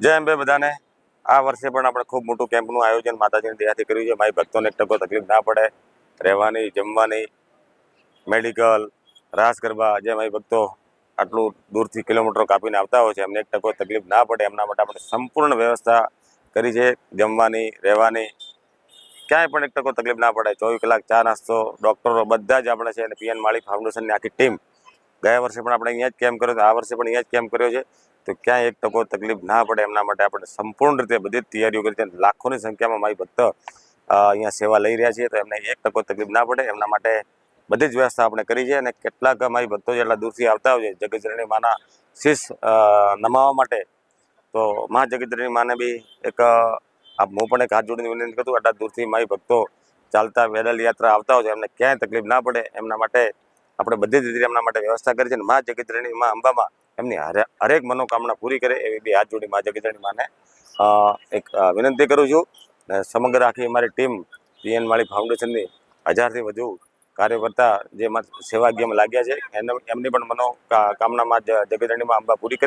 જય અંબે બધાને. આ વર્ષે પણ આપણે ખૂબ મોટું કેમ્પનું આયોજન માતાજીની દયાથી કર્યું છે. મારી ભક્તોને એક ટકો તકલીફ ના પડે. રહેવાની, જમવાની મેડિકલ રાસ ગરબા, જે મારી ભક્તો આટલું દૂરથી કિલોમીટરો કાપીને આવતા હોય છે, એમને એક ટકો તકલીફ ના પડે. એમના માટે આપણે સંપૂર્ણ વ્યવસ્થા કરી છે. જમવાની, રહેવાની, ક્યાંય પણ એક ટકો તકલીફ ના પડે. ચોવીસ કલાક ચા નાસ્તો ડૉક્ટરો બધા જ આપણે છે અને પીએન માળી ફાઉન્ડેશનની આખી ટીમ ગયા વર્ષે પણ આપણે અહીંયા જ કેમ્પ કર્યો આ વર્ષે પણ અહીંયા જ કેમ્પ કર્યો છે? તો ક્યાંય એક ટકો તકલીફ ના પડે એમના માટે આપણે સંપૂર્ણ રીતે બધી જ તૈયારીઓ કરી છે. લાખોની સંખ્યામાં મારી ભક્ત અહીંયા સેવા લઈ રહ્યા છીએ તો એમને એક ટકો તકલીફ ના પડે. એમના માટે બધી જ વ્યવસ્થા આપણે કરી છે અને કેટલાક અમારી ભક્તો જેટલા દૂરથી આવતા હોય છે જગતજનની માના શીશ અ, નમાવવા માટે. તો મા જગતજનની માને બી એક હું પણ એક હાથ જોડીને વિનંતી કરું આટલા દૂરથી મારી ભક્તો ચાલતા પેદલ યાત્રા આવતા હોય છે એમને ક્યાંય તકલીફ ના પડે. એમના માટે આપણે બધી જ રીતે એમના માટે વ્યવસ્થા કરી છે અને મા જગતજનની મા અંબામાં, એમની હરેક મનોકામના પૂરી કરે એવી બી હાથ જોડી મા જગતજનની માને એક વિનંતી કરું છું સમગ્ર આખી અમારી ટીમ પીએન માળી ફાઉન્ડેશનની હજારથી વધુ કાર્યકર્તા જે મા- સેવાકીયમાં લાગ્યા છે, એને, એમની પણ મનો કા- કામનામાં જ મા અંબા પૂરી કરે.